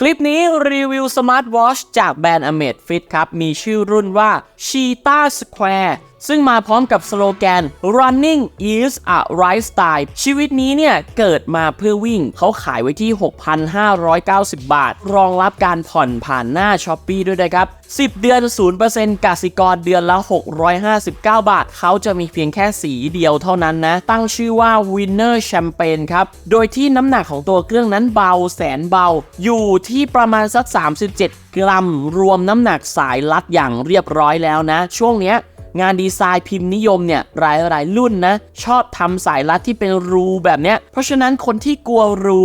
คลิปนี้รีวิวสมาร์ทวอชจากแบรนด์ Amazfit ครับ มีชื่อรุ่นว่า Cheetah Square ซึ่งมาพร้อมกับสโลแกน running is a lifestyle ชีวิตนี้เนี่ย เกิดมาเพื่อวิ่ง เขาขายไว้ที่ 6,590 บาท รองรับการผ่อนผ่านหน้า s h อ p e e ด้วยนะครับ 10 เดือน 0%กสิกรเดือนละ 659 บาท เขาจะมีเพียงแค่สีเดียวเท่านั้นนะ ตั้งชื่อว่า Winner Champagne ครับ โดยที่น้ำหนักของตัวเครื่องนั้นเบาแสนเบา อยู่ที่ประมาณสัก 37 กรัม รวมน้ำหนักสายลัดอย่างเรียบร้อยแล้วนะ ช่วงเนี้ยงานดีไซน์พิมพ์นิยมเนี่ยหลายๆรุ่นนะ ชอบทำสายรัดที่เป็นรูแบบเนี้ย เพราะฉะนั้นคนที่กลัวรู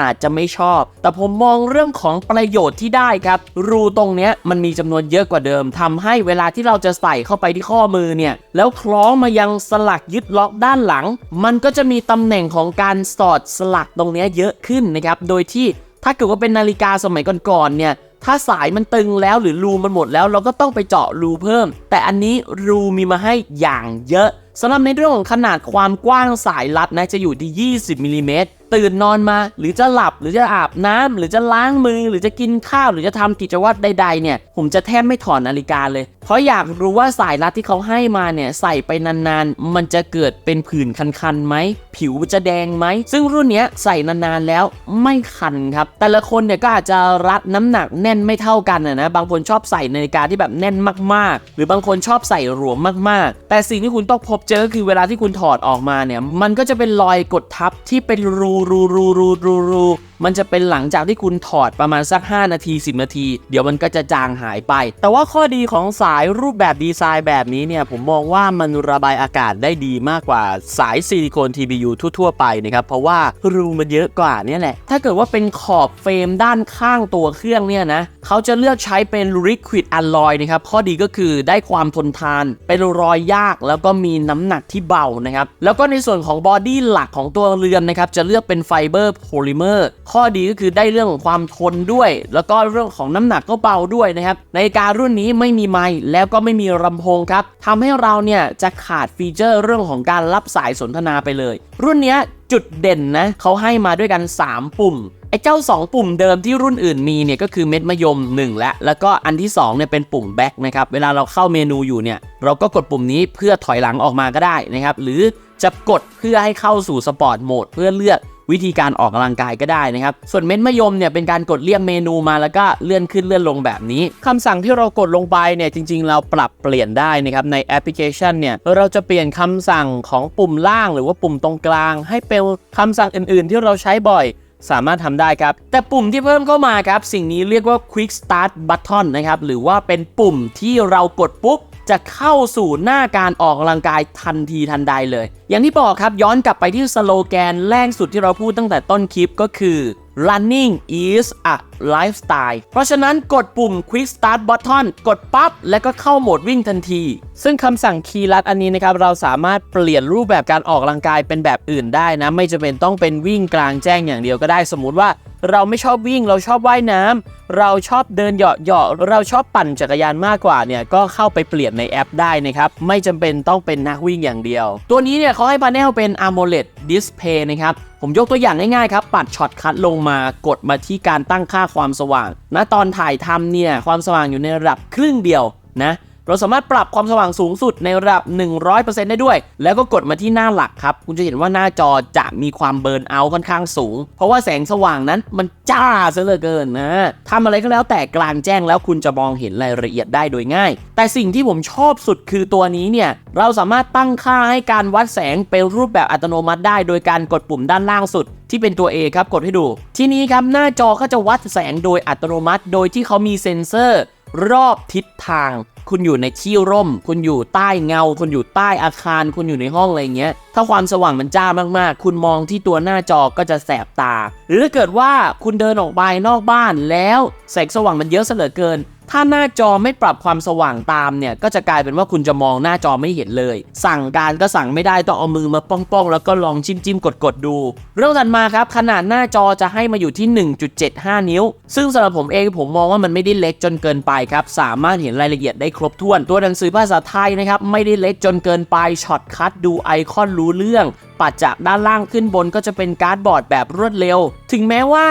อาจจะไม่ชอบ แต่ผมมองเรื่องของประโยชน์ที่ได้ครับ รูตรงเนี้ยมันมีจำนวนเยอะกว่าเดิมทำให้เวลาที่เราจะใส่เข้าไปที่ข้อมือเนี่ย แล้วคล้องมายังสลักยึดล็อกด้านหลัง มันก็จะมีตำแหน่งของการสอดสลักตรงเนี้ยเยอะขึ้นนะครับ โดยที่ถ้าเกิดว่าเป็นนาฬิกาสมัยก่อนๆเนี่ย ถ้าสายมันตึงแล้วหรือรูมันหมดแล้วเราก็ต้องไปเจาะรูเพิ่ม แต่อันนี้รูมีมาให้อย่างเยอะ สำหรับในเรื่องของขนาดความกว้างสายรัดนะจะอยู่ที่ 20มิลลิเมตรตื่นนอนมา หรือจะหลับหรือจะอาบน้ำหรือจะล้างมือ หรือจะกินข้าว หรือจะทำกิจวัตรใด ๆ เนี่ย ผมจะแทบไม่ถอดนาฬิกาเลย เพราะอยากรู้ว่าสายรัดที่เขาให้มาเนี่ย ใส่ไปนานๆ มันจะเกิดเป็นผื่นคันๆไหม ผิวจะแดงไหม ซึ่งรุ่นเนี้ยใส่นานๆแล้วไม่คันครับ แต่ละคนเนี่ยก็อาจจะรัดน้ำหนักแน่นไม่เท่ากันนะนะบางคนชอบใส่นาฬิกาที่แบบแน่นมากๆ หรือบางคนชอบใส่หลวมมากๆ แต่สิ่งที่คุณต้องพบเจอคือเวลาที่คุณถอดออกมาเนี่ย มันก็จะเป็นรอยกดทับที่เป็นรูรูรูรูรูรู มันจะเป็นหลังจากที่คุณถอดประมาณสัก 5 นาที 10 นาที เดี๋ยวมันก็จะจางหายไป แต่ว่าข้อดีของสายรูปแบบดีไซน์แบบนี้เนี่ย ผมมองว่ามันระบายอากาศได้ดีมากกว่าสายซิลิโคน TPU ทั่วๆไปนะครับ เพราะว่ารูมันเยอะกว่าเนี่ยแหละ ถ้าเกิดว่าเป็นขอบเฟรมด้านข้างตัวเครื่องเนี่ยนะเขาจะเลือกใช้เป็น Liquid Alloy นะครับ ข้อดีก็คือได้ความทนทาน เป็นรอยยากแล้วก็มีน้ำหนักที่เบานะครับ แล้วก็ในส่วนของบอดี้หลักของตัวเรือนนะครับ จะเลือกเป็นไฟเบอร์โพลิเมอร์ข้อดีก็คือได้เรื่องของความทนด้วย แล้วก็เรื่องของน้ำหนักก็เบาด้วยนะครับในการรุ่นนี้ไม่มีไมค์แล้วก็ไม่มีลำโพงครับทำให้เราเนี่ยจะขาดฟีเจอร์เรื่องของการรับสายสนทนาไปเลย รุ่นนี้จุดเด่นนะเขาให้มาด้วยกัน 3 ปุ่มไอ้เจ้า 2 ปุ่มเดิมที่รุ่นอื่นมีเนี่ยก็คือเม็ดมะยม 1 และ แล้วก็อันที่2เนี่ยเป็นปุ่มแบ็คนะครับเวลาเราเข้าเมนูอยู่เนี่ยเราก็กดปุ่มนี้เพื่อถอยหลังออกมาก็ได้นะครับหรือจะกดเพื่อให้เข้าสู่สปอร์ตโหมดเพื่อเลือก วิธีการออกกำลังกายก็ได้นะครับ ส่วนเม็ดมะยมเนี่ยเป็นการกดเลี่ยงเมนูมาแล้วก็เลื่อนขึ้นเลื่อนลงแบบนี้คำสั่งที่เรากดลงไปเนี่ยจริง ๆ เราปรับเปลี่ยนได้นะครับในแอปพลิเคชันเนี่ยเราจะเปลี่ยนคำสั่งของปุ่มล่าง หรือว่าปุ่มตรงกลาง ให้เป็นคำสั่งอื่น ๆ ที่เราใช้บ่อยสามารถทำได้ครับ แต่ปุ่มที่เพิ่มเข้ามาครับ สิ่งนี้เรียกว่า Quick Start Button นะครับ หรือว่าเป็นปุ่มที่เรากดปุ๊บ จะเข้าสู่หน้าการออกกำลังกายทันทีทันใดเลย อย่างที่บอกครับย้อนกลับไปที่สโลแกนแรกสุดที่เราพูดตั้งแต่ต้นคลิปก็คือ running is a lifestyle เพราะฉะนั้นกดปุ่ม quick start button กดปั๊บแล้วก็เข้าโหมดวิ่งทันที ซึ่งคำสั่งคีย์ลัดอันนี้นะครับ เราสามารถเปลี่ยนรูปแบบการออกกำลังกายเป็นแบบอื่นได้นะ ไม่จำเป็นต้องเป็นวิ่งกลางแจ้งอย่างเดียวก็ได้ สมมุติว่าเราไม่ชอบวิ่งเราชอบว่ายน้ำเราชอบเดินเหยาะเหาะเราชอบปั่นจักรยานมากกว่าเนี่ยก็เข้าไปเปลี่ยนในแอปได้นะครับ ไม่จำเป็นต้องเป็นนักวิ่งอย่างเดียว ตัวนี้เนี่ยเขาให้พาเนลเป็น AMOLED Display นะครับ ผมยกตัวอย่างง่ายๆครับ ปัดช็อตคัดลงมากดมาที่การตั้งค่าความสว่าง ณ ตอนถ่ายทำเนี่ย ความสว่างอยู่ในระดับครึ่งเดียวนะ เราสามารถปรับความสว่างสูงสุดในระดับ 100%ได้ด้วย แล้วก็กดมาที่หน้าหลักครับ คุณจะเห็นว่าหน้าจอจะมีความเบิร์นเอาค่อนข้างสูง เพราะว่าแสงสว่างนั้นมันจ้าซะเหลือเกินนะทำอะไรก็แล้วแต่กลางแจ้งแล้วคุณจะมองเห็นรายละเอียดได้โดยง่าย แต่สิ่งที่ผมชอบสุดคือตัวนี้เนี่ย เราสามารถตั้งค่าให้การวัดแสงเป็นรูปแบบอัตโนมัติได้ โดยการกดปุ่มด้านล่างสุดที่เป็นตัว A ครับกดให้ดู ทีนี้ครับหน้าจอก็จะวัดแสงโดยอัตโนมัติ โดยที่เขามีเซ็นเซอร์รอบทิศทาง คุณอยู่ในที่ร่ม คุณอยู่ใต้เงา คุณอยู่ใต้อาคาร คุณอยู่ในห้องอะไรเงี้ย ถ้าความสว่างมันจ้ามากๆ คุณมองที่ตัวหน้าจอก็จะแสบตา หรือถ้าเกิดว่าคุณเดินออกไปนอกบ้านแล้วแสงสว่างมันเยอะเสลือเกิน ถ้าหน้าจอไม่ปรับความสว่างตามเนี่ย ก็จะกลายเป็นว่าคุณจะมองหน้าจอไม่เห็นเลย สั่งการก็สั่งไม่ได้ต้องเอามือมาป้องๆ แล้วก็ลองจิ้มจิ้มกดกดดู เรื่องถัดมาครับ ขนาดหน้าจอจะให้มาอยู่ที่ 1.75 นิ้ว ซึ่งสำหรับผมเองผมมองว่ามันไม่ได้เล็กจนเกินไปครับ สามารถเห็นรายละเอียดได้ครบถ้วน ตัวหนังสือภาษาไทยนะครับไม่ได้เล็กจนเกินไปช็อตคัดดูไอคอนรู้เรื่องปัดจากด้านล่างขึ้นบนก็จะเป็นการ์ดบอร์ดแบบรวดเร็ว ถึงแม้ว่า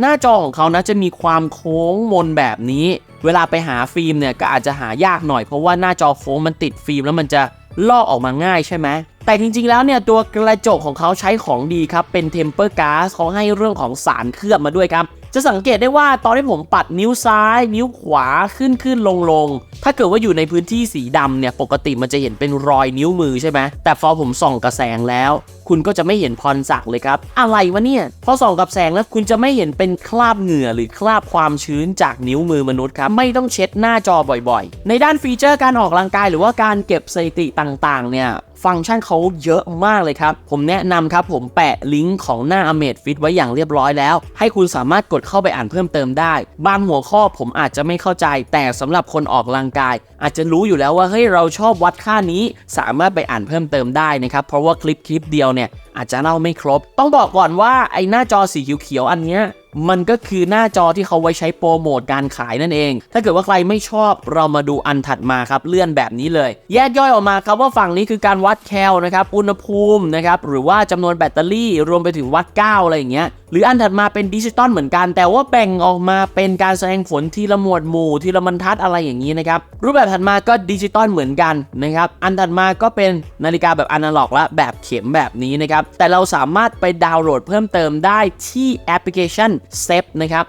หน้าจอของเขานะจะมีความโค้งมนแบบนี้ เวลาไปหาฟิล์มเนี่ยก็อาจจะหายากหน่อยเพราะว่าหน้าจอโค้งมันติดฟิล์มแล้วมันจะลอกออกมาง่ายใช่ไหมแต่จริงๆ แล้วเนี่ยตัวกระจกของเขาใช้ของดีครับ เป็นเทมเปอร์ก๊าซเขาให้เรื่องของสารเคลือบมาด้วยครับ จะสังเกตได้ว่าตอนที่ผมปัดนิ้วซ้าย นิ้วขวาขึ้นขึ้นลงลง ถ้าเกิดว่าอยู่ในพื้นที่สีดำเนี่ยปกติมันจะเห็นเป็นรอยนิ้วมือใช่ไหมแต่พอผมส่องกระแสงแล้ว คุณก็จะไม่เห็นพรสักเลยครับ อะไรวะเนี่ยพอส่องกับแสงแล้วคุณจะไม่เห็นเป็นคราบเหงื่อหรือคราบความชื้นจากนิ้วมือมนุษย์ครับไม่ต้องเช็ดหน้าจอบ่อยๆ ในด้านฟีเจอร์การออกกำลังกายหรือว่าการเก็บสถิติต่างๆ เนี่ยฟังก์ชันเขาเยอะมากเลยครับ ผมแนะนำครับผมแปะลิงก์ของหน้า Amazfit ไว้อย่างเรียบร้อยแล้ว ให้คุณสามารถกดเข้าไปอ่านเพิ่มเติมได้ บางหัวข้อผมอาจจะไม่เข้าใจ แต่สำหรับคนออกกำลังกาย อาจจะรู้อยู่แล้วว่าเฮ้ยเราชอบวัดค่านี้ สามารถไปอ่านเพิ่มเติมได้นะครับ เพราะว่าคลิปคลิปเดียวเนี่ยอาจจะเล่าไม่ครบ ต้องบอกก่อนว่าไอ้หน้าจอสีเขียวๆอันเนี้ย มันก็คือหน้าจอที่เขาไว้ใช้โปรโมทการขายนั่นเอง ถ้าเกิดว่าใครไม่ชอบเรามาดูอันถัดมาครับเลื่อนแบบนี้เลย แยกย่อยออกมาครับว่าฝั่งนี้คือการวัดแคลนะครับอุณหภูมินะครับหรือว่าจำนวนแบตเตอรี่รวมไปถึงวัดก้าวอะไรอย่างเงี้ยหรืออันถัดมาเป็นดิจิตอลเหมือนกัน แต่ว่าแบ่งออกมาเป็นการแสดงผลทีละหมวดหมู่ทีละบรรทัดอะไรอย่างนี้นะครับรูปแบบถัดมาก็ดิจิตอลเหมือนกันนะครับอันถัดมาก็เป็นนาฬิกาแบบอนาล็อกและแบบเข็มแบบนี้นะครับแต่เราสามารถไปดาวน์โหลดเพิ่มเติมได้ที่แอปพลิเคชันเซฟนะครับ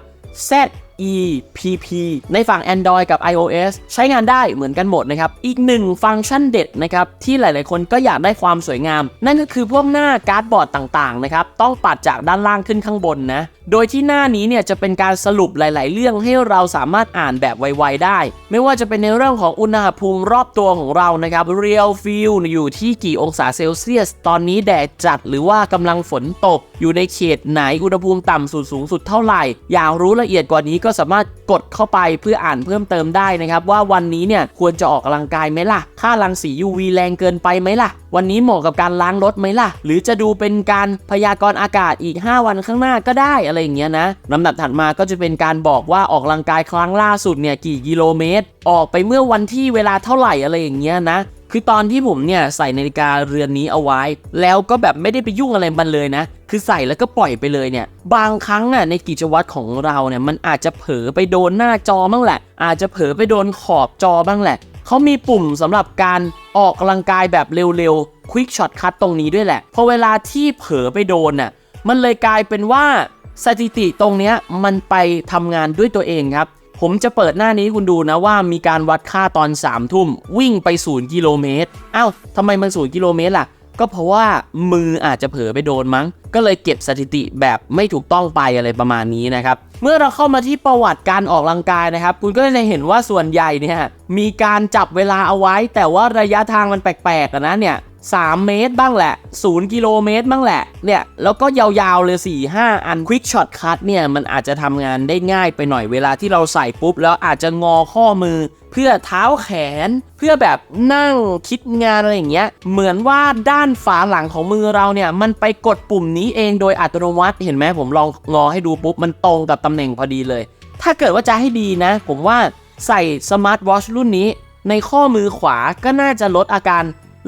Z E P P ในฝั่ง Android กับ iOS ใช้งานได้เหมือนกันหมดนะครับ อีกหนึ่งฟังก์ชันเด็ดนะครับที่หลาย ๆ คนก็อยากได้ความสวยงาม นั่นก็คือพวกหน้าการ์ดบอร์ดต่าง ๆ นะครับ ต้องปัดจากด้านล่างขึ้นข้างบนนะ โดยที่หน้านี้เนี่ยจะเป็นการสรุปหลาย ๆ เรื่องให้เราสามารถอ่านแบบไว ๆ ได้ ไม่ว่าจะเป็นในเรื่องของอุณหภูมิรอบตัวของเรานะครับ real feel อยู่ที่กี่องศาเซลเซียส ตอนนี้แดดจัดหรือว่ากำลังฝนตก อยู่ในเขตไหนอุณหภูมิต่ำสุดสูงสุดเท่าไหร่ อยากรู้ละเอียดกว่านี้ก็็สามารถกดเข้าไปเพื่ออ่านเพิ่มเติมได้นะครับ ว่าวันนี้เนี่ยควรจะออกกำลังกายไหมล่ะ ค่ารังสี UV แรงเกินไปไหมล่ะ วันนี้เหมาะกับการล้างรถไหมล่ะ หรือจะดูเป็นการพยากรณ์อากาศอีก 5 วันข้างหน้าก็ได้อะไรอย่างเงี้ยนะลำดับถัดมาก็จะเป็นการบอกว่าออกกำลังกายครั้งล่าสุดเนี่ยกี่กิโลเมตร ออกไปเมื่อวันที่เวลาเท่าไหร่อะไรอย่างเงี้ยนะ คือตอนที่ผมเนี่ยใส่นาฬิกาเรือนนี้เอาไว้ แล้วก็แบบไม่ได้ไปยุ่งอะไรมันเลยนะ คือใส่แล้วก็ปล่อยไปเลยเนี่ย บางครั้งอะในกิจวัตรของเราเนี่ยมันอาจจะเผลอไปโดนหน้าจอบ้างแหละ อาจจะเผลอไปโดนขอบจอบ้างแหละ เขามีปุ่มสำหรับการออกกำลังกายแบบเร็วๆ Quick Shot Cut ตรงนี้ด้วยแหละ พอเวลาที่เผลอไปโดนน่ะมันเลยกลายเป็นว่าสถิติตรงเนี้ยมันไปทำงานด้วยตัวเองครับ ผมจะเปิดหน้านี้ให้คุณดูนะว่ามีการวัดค่าตอน3ามทุ่มวิ่งไป0กิโลเมตรอ้าวทำไมมัน0กิโลเมตรล่ะ ก็เพราะว่ามืออาจจะเผลอไปโดนมั้ง ก็เลยเก็บสถิติแบบไม่ถูกต้องไปอะไรประมาณนี้นะครับ เมื่อเราเข้ามาที่ประวัติการออกกำลังกายนะครับ คุณก็จะเห็นว่าส่วนใหญ่เนี่ยมีการจับเวลาเอาไว้ แต่ว่าระยะทางมันแปลกๆนะเนี่ย 3 เมตรบ้างแหละ 0 กิโลเมตรบ้างแหละ เนี่ย แล้วก็ยาวๆเลย 4 5 อัน Quick Shot Cut เนี่ย มันอาจจะทำงานได้ง่ายไปหน่อยเวลาที่เราใส่ปุ๊บ แล้วอาจจะงอข้อมือ เพื่อเท้าแขน เพื่อแบบนั่งคิดงานอะไรอย่างเงี้ย เหมือนว่าด้านฝาหลังของมือเราเนี่ย มันไปกดปุ่มนี้เองโดยอัตโนมัติ เห็นไหมผมลองงอให้ดูปุ๊บ มันตรงกับตำแหน่งพอดีเลย ถ้าเกิดว่าจะให้ดีนะ ผมว่าใส่สมาร์ทวอชรุ่นนี้ในข้อมือขวาก็น่าจะลดอาการ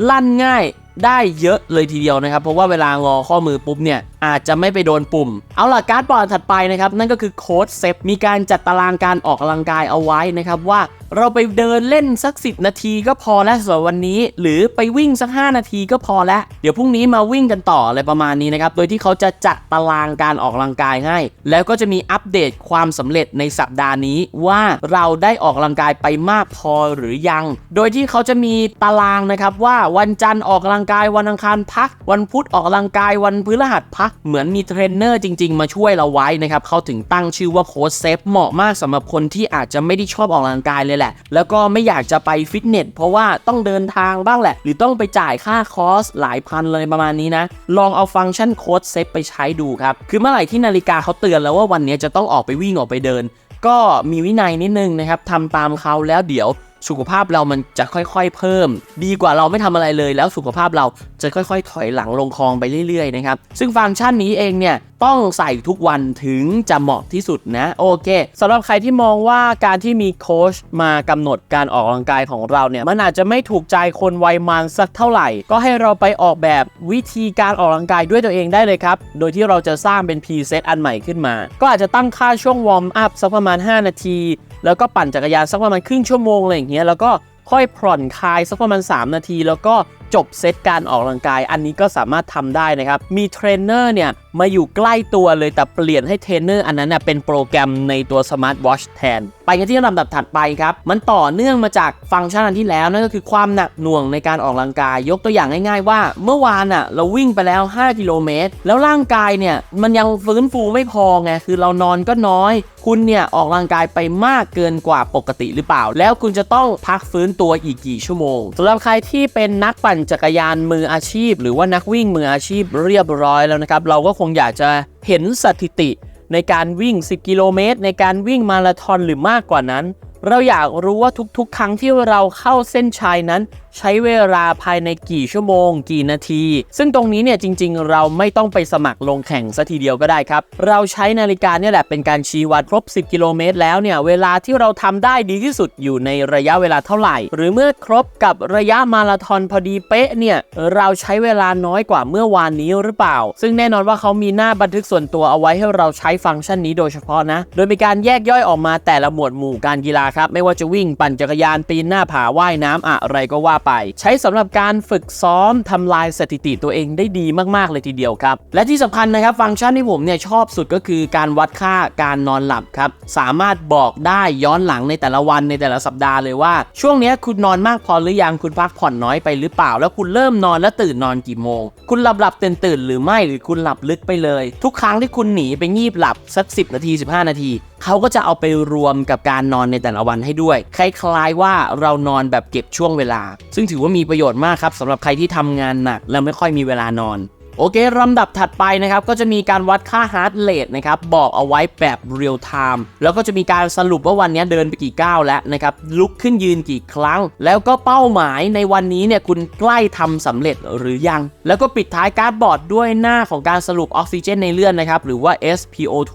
ลั่นง่ายได้เยอะเลยทีเดียวนะครับ เพราะว่าเวลางอข้อมือปุ๊บเนี่ย อาจจะไม่ไปโดนปุ่ม เอาล่ะการ์ดบอร์ดถัดไปนะครับ นั่นก็คือโค้ดเซฟมีการจัดตารางการออกกำลังกายเอาไว้นะครับว่า เราไปเดินเล่นสัก 10 นาทีก็พอแล้วสำหรับวันนี้ หรือไปวิ่งสัก 5 นาทีก็พอแล้ว เดี๋ยวพรุ่งนี้มาวิ่งกันต่ออะไรประมาณนี้นะครับ โดยที่เขาจะจัดตารางการออกกำลังกายให้ แล้วก็จะมีอัปเดตความสำเร็จในสัปดาห์นี้ว่าเราได้ออกกำลังกายไปมากพอหรือยัง โดยที่เขาจะมีตารางนะครับว่าวันจันทร์ออกกำลังกายวันอังคารพัก วันพุธออกกำลังกายวันพฤหัสพัก เหมือนมีเทรนเนอร์จริง ๆ มาช่วยเราไว้นะครับเขาถึงตั้งชื่อว่าโค้ชเซฟเหมาะมากสำหรับคนที่อาจจะไม่ได้ชอบออกกำลังกายเลยแหละ แล้วก็ไม่อยากจะไปฟิตเนสเพราะว่าต้องเดินทางบ้างแหละ หรือต้องไปจ่ายค่าคอร์สหลายพันเลยประมาณนี้นะ ลองเอาฟังก์ชันโค้ดเซฟไปใช้ดูครับ คือเมื่อไหร่ที่นาฬิกาเขาเตือนแล้วว่าวันนี้จะต้องออกไปวิ่งออกไปเดิน ก็มีวินัยนิดนึงนะครับทำตามเขาแล้วเดี๋ยว สุขภาพเรามันจะค่อยๆ เพิ่ม ดีกว่าเราไม่ทำอะไรเลย แล้วสุขภาพเราจะค่อยๆ ถอยหลังลงคลองไปเรื่อยๆนะครับซึ่งฟังก์ชันนี้เองเนี่ยต้องใส่ทุกวันถึงจะเหมาะที่สุดนะโอเคสำหรับใครที่มองว่าการที่มีโค้ชมากำหนดการออกกำลังกายของเราเนี่ยมันอาจจะไม่ถูกใจคนวัยมันสักเท่าไหร่ ก็ให้เราไปออกแบบวิธีการออกกำลังกายด้วยตัวเองได้เลยครับ โดยที่เราจะสร้างเป็นพรีเซตอันใหม่ขึ้นมา ก็อาจจะตั้งค่าช่วงวอร์มอัพสักประมาณ 5 นาที แล้วก็ปั่นจักรยานสักประมาณครึ่งชั่วโมงอะไรอย่างเงี้ยแล้วก็ค่อยผ่อนคลายสักประมาณ 3 นาที แล้วก็ จบเซตการออกกำลังกาย อันนี้ก็สามารถทำได้นะครับ มีเทรนเนอร์เนี่ยมาอยู่ใกล้ตัวเลยแต่เปลี่ยนให้เทรนเนอร์อันนั้นนะเป็นโปรแกรมในตัวสมาร์ทวอชแทน ไปกันที่ลำดับถัดไปครับ มันต่อเนื่องมาจากฟังก์ชันอันที่แล้วนั่นก็คือความหนักหน่วงในการออกกำลังกาย ยกตัวอย่างง่ายๆว่า เมื่อวานอะเราวิ่งไปแล้ว 5 กิโลเมตร แล้วร่างกายเนี่ยมันยังฟื้นฟูไม่พอไงคือเรานอนก็น้อย คุณเนี่ยออกกำลังกายไปมากเกินกว่าปกติหรือเปล่า แล้วคุณจะต้องพักฟื้นตัวอีกกี่ชั่วโมงสำหรับใครที่เป็นนักปั่นจักรยานมืออาชีพ หรือว่านักวิ่งมืออาชีพเรียบร้อยแล้วนะครับ เราก็คงอยากจะเห็นสถิติในการวิ่ง 10 กิโลเมตร ในการวิ่งมาราธอนหรือมากกว่านั้น เราอยากรู้ว่าทุกๆ ครั้งที่เราเข้าเส้นชัยนั้นใช้เวลาภายในกี่ชั่วโมง กี่นาที ซึ่งตรงนี้เนี่ยจริง ๆ เราไม่ต้องไปสมัครลงแข่งซะทีเดียวก็ได้ครับ เราใช้นาฬิกาเนี่ยแหละเป็นการชี้วัดครบ 10 กิโลเมตรแล้วเนี่ยเวลาที่เราทำได้ดีที่สุดอยู่ในระยะเวลาเท่าไหร่ หรือเมื่อครบกับระยะมาราธอนพอดีเป๊ะเนี่ยเราใช้เวลาน้อยกว่าเมื่อวานนี้หรือเปล่า ซึ่งแน่นอนว่าเขามีหน้าบันทึกส่วนตัวเอาไว้ให้เราใช้ฟังก์ชันนี้โดยเฉพาะนะ โดยมีการแยกย่อยออกมาแต่ละหมวดหมู่การกีฬาครับไม่ว่าจะวิ่งปั่นจักรยานปีนหน้าผาว่ายน้ำอะไรก็ว่าไป ใช้สำหรับการฝึกซ้อมทำลายสถิติตัวเองได้ดีมากๆเลยทีเดียวครับ และที่สำคัญนะครับฟังก์ชันที่ผมเนี่ยชอบสุดก็คือการวัดค่าการนอนหลับครับ สามารถบอกได้ย้อนหลังในแต่ละวันในแต่ละสัปดาห์เลยว่า ช่วงนี้คุณนอนมากพอหรือยังคุณพักผ่อนน้อยไปหรือเปล่า แล้วคุณเริ่มนอนและตื่นนอนกี่โมง คุณหลับหลับตื่นตื่นหรือไม่หรือคุณหลับลึกไปเลย ทุกครั้งที่คุณหนีไปงีบหลับสัก 10 นาที 15 นาทีเขาก็จะเอาไปรวมกับการนอนในแต่ละวันให้ด้วย คล้ายๆว่าเรานอนแบบเก็บช่วงเวลาซึ่งถือว่ามีประโยชน์มากครับสำหรับใครที่ทำงานหนัก และไม่ค่อยมีเวลานอน โอเคลำดับถัดไปนะครับก็จะมีการวัดค่าฮาร์ดเรทนะครับบอกเอาไว้แบบเรียลไทม์แล้วก็จะมีการสรุปว่าวันนี้เดินไปกี่ก้าวแล้วนะครับลุกขึ้นยืนกี่ครั้ง แล้วก็เป้าหมายในวันนี้เนี่ยคุณใกล้ทำสำเร็จหรือยัง แล้วก็ปิดท้ายการ์ดบอร์ดด้วยหน้าของการสรุปออกซิเจนในเลือดนะครับหรือว่า SPO2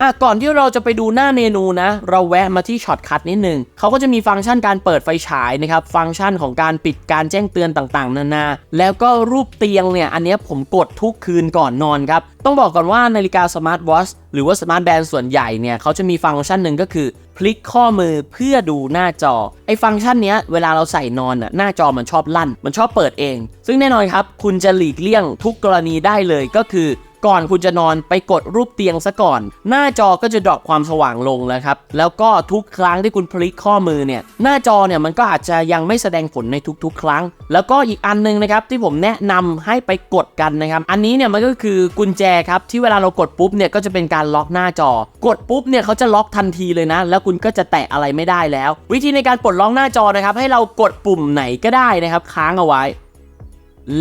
อะก่อนที่เราจะไปดูหน้าเมนูนะ เราแวะมาที่ช็อตคัทนิดนึงเขาก็จะมีฟังก์ชันการเปิดไฟฉายนะครับฟังก์ชันของการปิดการแจ้งเตือนต่างๆ นานา แล้วก็รูปเตียงเนี่ยอันนี้ผมกดทุกคืนก่อนนอนครับ ต้องบอกก่อนว่านาฬิกาสมาร์ทวอชหรือว่าสมาร์ทแบนด์ส่วนใหญ่เนี่ยเขาจะมีฟังก์ชันหนึ่งก็คือพลิกข้อมือเพื่อดูหน้าจอ ไอ้ฟังก์ชันเนี้ยเวลาเราใส่นอนน่ะหน้าจอมันชอบลั่น มันชอบเปิดเอง ซึ่งแน่นอนครับ คุณจะหลีกเลี่ยงทุกกรณีได้เลยก็คือ ก่อนคุณจะนอนไปกดรูปเตียงซะก่อน หน้าจอก็จะดรอปความสว่างลงแล้วครับแล้วก็ทุกครั้งที่คุณพลิกข้อมือเนี่ยหน้าจอเนี่ยมันก็อาจจะยังไม่แสดงผลในทุกๆ ครั้ง แล้วก็อีกอันหนึงนะครับที่ผมแนะนำให้ไปกดกันนะครับอันนี้เนี่ยมันก็คือกุญแจครับที่เวลาเรากดปุ๊บเนี่ยก็จะเป็นการล็อกหน้าจอ กดปุ๊บเนี่ยเขาจะล็อกทันทีเลยนะ แล้วคุณก็จะแตะอะไรไม่ได้แล้ว วิธีในการปลดล็อกหน้าจอนะครับให้เรากดปุ่มไหนก็ได้นะครับค้างเอาไว้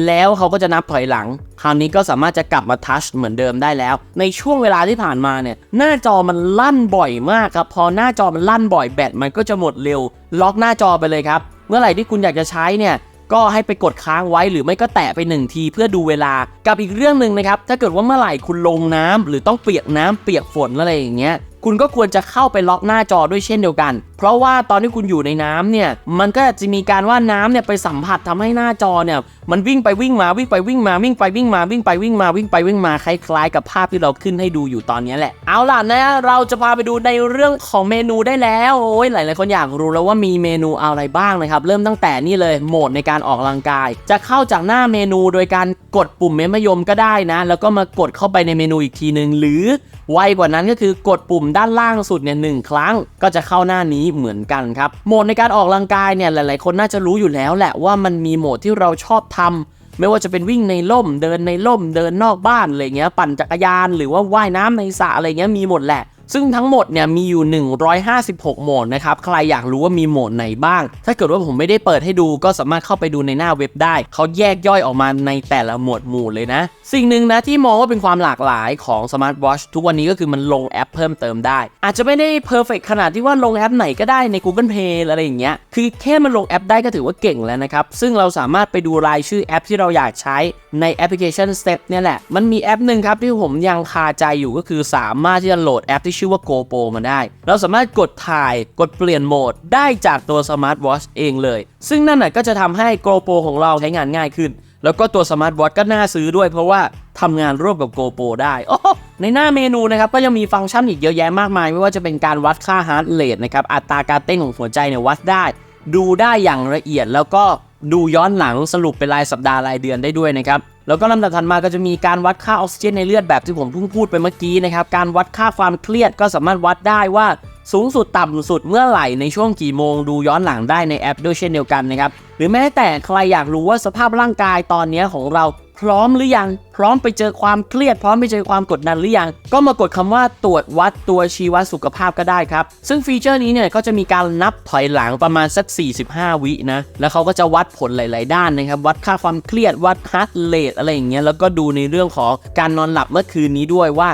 แล้วเขาก็จะนับถอยหลัง คราวนี้ก็สามารถจะกลับมาทัชเหมือนเดิมได้แล้ว ในช่วงเวลาที่ผ่านมาเนี่ยหน้าจอมันลั่นบ่อยมากครับ พอหน้าจอมันลั่นบ่อยแบตมันก็จะหมดเร็ว ล็อกหน้าจอไปเลยครับ เมื่อไหร่ที่คุณอยากจะใช้เนี่ยก็ให้ไปกดค้างไว้หรือไม่ก็แตะไปหนึ่งทีเพื่อดูเวลา กับอีกเรื่องหนึ่งนะครับ ถ้าเกิดว่าเมื่อไหร่คุณลงน้ำหรือต้องเปียกน้ำเปียกฝนอะไรอย่างเงี้ย คุณก็ควรจะเข้าไปล็อกหน้าจอด้วยเช่นเดียวกัน เพราะว่าตอนที่คุณอยู่ในน้ำเนี่ย มันก็จะมีการว่าน้ำเนี่ยไปสัมผัสทำให้หน้าจอเนี่ย มันวิ่งไปวิ่งมาวิ่งไปวิ่งมาวิ่งไปวิ่งมาวิ่งไปวิ่งมาวิ่งไปวิ่งมาคล้ายๆ กับภาพที่เราขึ้นให้ดูอยู่ตอนนี้แหละ เอาล่ะนะเราจะพาไปดูในเรื่องของเมนูได้แล้วโอ้ยหลายๆคนอยากรู้แล้วว่ามีเมนูอะไรบ้างนะครับเริ่มตั้งแต่นี่เลยโหมดในการออกกำลังกาย จะเข้าจากหน้าเมนูโดยการกดปุ่มเมมยมก็ได้นะ แล้วก็มากดเข้าไปในเมนูอีกทีหนึ่งหรือไวกว่านั้นก็คือกดปุ่มด้านล่างสุดเนี่ยหนึ่งครั้ง ก็จะเข้าหน้านี้เหมือนกันครับโหมดในการออกกำลังกายเนี่ยหลาย ๆ คนน่าจะรู้อยู่แล้วแหละว่ามันมีโหมดที่เราชอบทำไม่ว่าจะเป็นวิ่งในล่มเดินในล่มเดินนอกบ้านอะไรเงี้ยปั่นจักรยานหรือว่าว่ายน้ำในสระอะไรเงี้ยมีหมดแหละ ซึ่งทั้งหมดเนี่ยมีอยู่ 156 โหมดนะครับ ใครอยากรู้ว่ามีโหมดไหนบ้าง ถ้าเกิดว่าผมไม่ได้เปิดให้ดูก็สามารถเข้าไปดูในหน้าเว็บได้ เขาแยกย่อยออกมาในแต่ละหมวดหมู่เลยนะ สิ่งหนึ่งนะที่มองว่าเป็นความหลากหลายของ Smart Watch ทุกวันนี้ก็คือมันลงแอปเพิ่มเติมได้ อาจจะไม่ได้เพอร์เฟกขนาดที่ว่าลงแอปไหนก็ได้ใน Google Play อะไรอย่างเงี้ย คือแค่มันลงแอปได้ก็ถือว่าเก่งแล้วนะครับ ซึ่งเราสามารถไปดูรายชื่อแอปที่เราอยากใช้ในแอปพลิเคชัน Step เนี่ยแหละ มันมีแอปหนึ่งครับที่ผมยังคาใจอยู่ก็คือสามารถที่จะโหลดแอปที่ชื่อว่า GoPro มาได้ เราสามารถกดถ่ายกดเปลี่ยนโหมดได้จากตัว Smart Watch เองเลย ซึ่งนั่นน่ะก็จะทำให้ GoPro ของเราใช้งานง่ายขึ้น แล้วก็ตัว Smart Watch ก็น่าซื้อด้วยเพราะว่าทำงานร่วมกับ GoPro ได้โอ้ในหน้าเมนูนะครับก็ยังมีฟังก์ชันอีกเยอะแยะมากมาย ไม่ว่าจะเป็นการวัดค่า heart rate นะครับอัตราการเต้นของหัวใจเนี่ยวัดได้ ดูได้อย่างละเอียดแล้วก็ดูย้อนหลังสรุปเป็นรายสัปดาห์รายเดือนได้ด้วยนะครับ แล้วก็ลำดับถัดมาก็จะมีการวัดค่าออกซิเจนในเลือดแบบที่ผมเพิ่งพูดไปเมื่อกี้นะครับการวัดค่าความเครียดก็สามารถวัดได้ว่าสูงสุดต่ำสุดเมื่อไหร่ในช่วงกี่โมงดูย้อนหลังได้ในแอปด้วยเช่นเดียวกันนะครับหรือแม้แต่ใครอยากรู้ว่าสภาพร่างกายตอนนี้ของเราพร้อมหรือยัง พร้อมไปเจอความเครียด พร้อมไปเจอความกดดันหรือยังก็มากดคำว่าตรวจวัดตัวชีวัดสุขภาพก็ได้ครับ ซึ่งฟีเจอร์นี้เนี่ยก็จะมีการนับถอยหลังประมาณสัก 45 วินะ แล้วเขาก็จะวัดผลหลาย ๆ ด้านนะครับ วัดค่าความเครียดวัดฮาร์ดเรทอะไรอย่างเงี้ยแล้วก็ดูในเรื่องของการนอนหลับเมื่อคืนนี้ด้วยว่า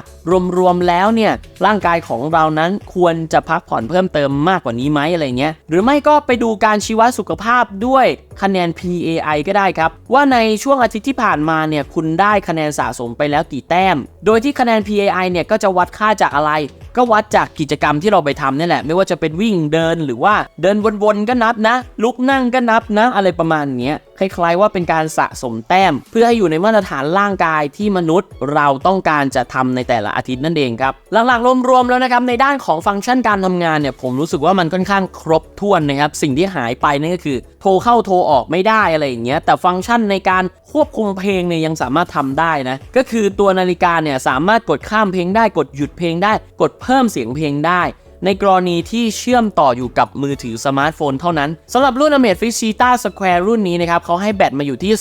รวม ๆ แล้วเนี่ยร่างกายของเรานั้นควรจะพักผ่อนเพิ่มเติมมากกว่านี้ไหมอะไรเงี้ยหรือไม่ก็ไปดูการชีวัดสุขภาพด้วยคะแนน PAI ก็ได้ครับว่าในช่วงอาทิตย์ที่ผ่านมาเนี่ยคุณได้คะคะแนนสะสมไปแล้วกี่แต้ม โดยที่คะแนน PAI เนี่ยก็จะวัดค่าจากอะไร ก็วัดจากกิจกรรมที่เราไปทำนี่แหละ ไม่ว่าจะเป็นวิ่งเดินหรือว่าเดินวนๆก็นับนะ ลุกนั่งก็นับนะ อะไรประมาณเนี้ย คล้ายๆว่าเป็นการสะสมแต้ม เพื่อให้อยู่ในมาตรฐานร่างกายที่มนุษย์เราต้องการจะทำในแต่ละอาทิตย์นั่นเองครับหลักๆรวมๆแล้วนะครับในด้านของฟังก์ชันการทำงานเนี่ยผมรู้สึกว่ามันค่อนข้างครบถ้วนนะครับสิ่งที่หายไปนั่นก็คือ โทรเข้าโทรออกไม่ได้อะไรอย่างเงี้ยแต่ฟังก์ชันในการควบคุมเพลงเนี่ยยังสามารถทำได้นะก็คือตัวนาฬิกาเนี่ยสามารถกดข้ามเพลงได้กดหยุดเพลงได้ กดเพิ่มเสียงเพลงได้ ในกรณีที่เชื่อมต่ออยู่กับมือถือสมาร์ทโฟนเท่านั้นสำหรับรุ่น Amazfit Cheetah Square รุ่นนี้นะครับเขาให้แบตมาอยู่ที่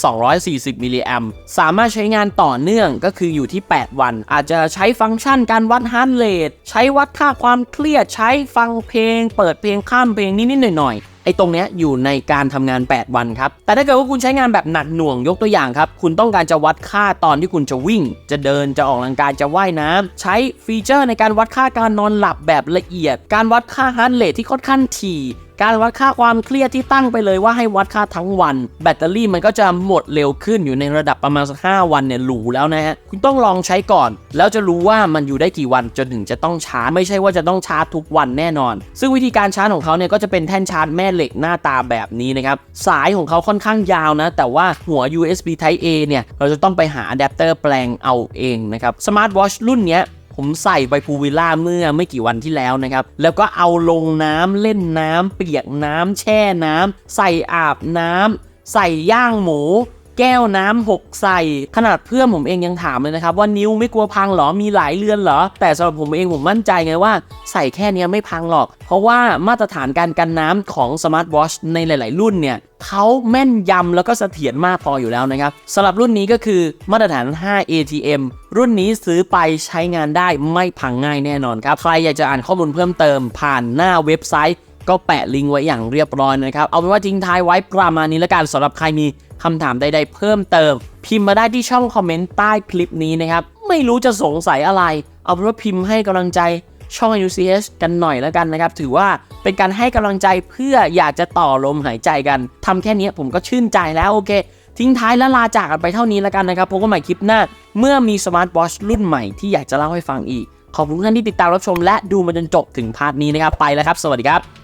240 มิลลิแอมสามารถใช้งานต่อเนื่องก็คืออยู่ที่ 8 วัน อาจจะใช้ฟังก์ชันการวัดฮาร์ดเรทใช้วัดค่าความเครียดใช้ฟังเพลง เปิดเพลงข้ามเพลงนิดๆหน่อยๆไอ้ ตรงเนี้ยอยู่ในการทำงาน 8 วันครับ แต่ถ้าเกิดว่าคุณใช้งานแบบหนักหน่วงยกตัวอย่างครับ คุณต้องการจะวัดค่าตอนที่คุณจะวิ่ง จะเดินจะออกกำลังกายจะว่ายน้ำใช้ฟีเจอร์ในการวัดค่าการนอนหลับแบบละเอียด การวัดค่าฮาร์ดเรทที่ค่อนข้างถี่ การวัดค่าความเครียดที่ตั้งไปเลยว่าให้วัดค่าทั้งวัน แบตเตอรี่มันก็จะหมดเร็วขึ้นอยู่ในระดับประมาณสัก5วันเนี่ยหรูแล้วนะฮะคุณต้องลองใช้ก่อน แล้วจะรู้ว่ามันอยู่ได้กี่วันจนถึงจะต้องชาร์จไม่ใช่ว่าจะต้องชาร์จทุกวันแน่นอน ซึ่งวิธีการชาร์จของเขาเนี่ยก็จะเป็นแท่นชาร์จแม่เหล็กหน้าตาแบบนี้นะครับสายของเขาค่อนข้างยาวนะ แต่ว่าหัว USB Type A เนี่ยเราจะต้องไปหาอะแดปเตอร์แปลงเอาเองนะครับ Smart Watch รุ่นเนี้ย ผมใส่ไปพูวิลล่าเมื่อไม่กี่วันที่แล้วนะครับ แล้วก็เอาลงน้ำเล่นน้ำเปียกน้ำแช่น้ำใส่อาบน้ำใส่ย่างหมู แก้วน้ำหกใส่ ขนาดเพื่อนผมเองยังถามเลยนะครับ ว่านิ้วไม่กลัวพังหรอมีหลายเรือนเหรอ แต่สำหรับผมเองผมมั่นใจไงว่า ใส่แค่เนี้ยไม่พังหรอก เพราะว่ามาตรฐานการกันน้ำของสมาร์ทวอชในหลาย ๆ รุ่นเนี่ยเขาแม่นยำแล้วก็เสถียรมากพออยู่แล้วนะครับสำหรับรุ่นนี้ก็คือมาตรฐาน 5 ATM รุ่นนี้ซื้อไปใช้งานได้ไม่พังง่ายแน่นอนครับ ใครอยากจะอ่านข้อมูลเพิ่มเติมผ่านหน้าเว็บไซต์ก็แปะลิงก์ไว้อย่างเรียบร้อยนะครับ เอาเป็นว่าทิ้งท้ายไว้ประมาณนี้แล้วกันสำหรับใครมี คำถามใดๆเพิ่มเติม พิมพ์มาได้ที่ช่องคอมเมนต์ใต้คลิปนี้นะครับ ไม่รู้จะสงสัยอะไร เอาเป็นว่าพิมพ์ให้กำลังใจช่อง UCH กันหน่อยแล้วกันนะครับ ถือว่าเป็นการให้กำลังใจเพื่ออยากจะต่อลมหายใจกันทำแค่นี้ผมก็ชื่นใจแล้วโอเค ทิ้งท้ายและลาจากกันไปเท่านี้แล้วกันนะครับพบกันใหม่คลิปหน้า เมื่อมีสมาร์ทวอชรุ่นใหม่ที่อยากจะเล่าให้ฟังอีก ขอบคุณท่านที่ติดตามรับชมและดูมาจนจบถึงพาร์ทนี้นะครับไปแล้วครับ สวัสดีครับ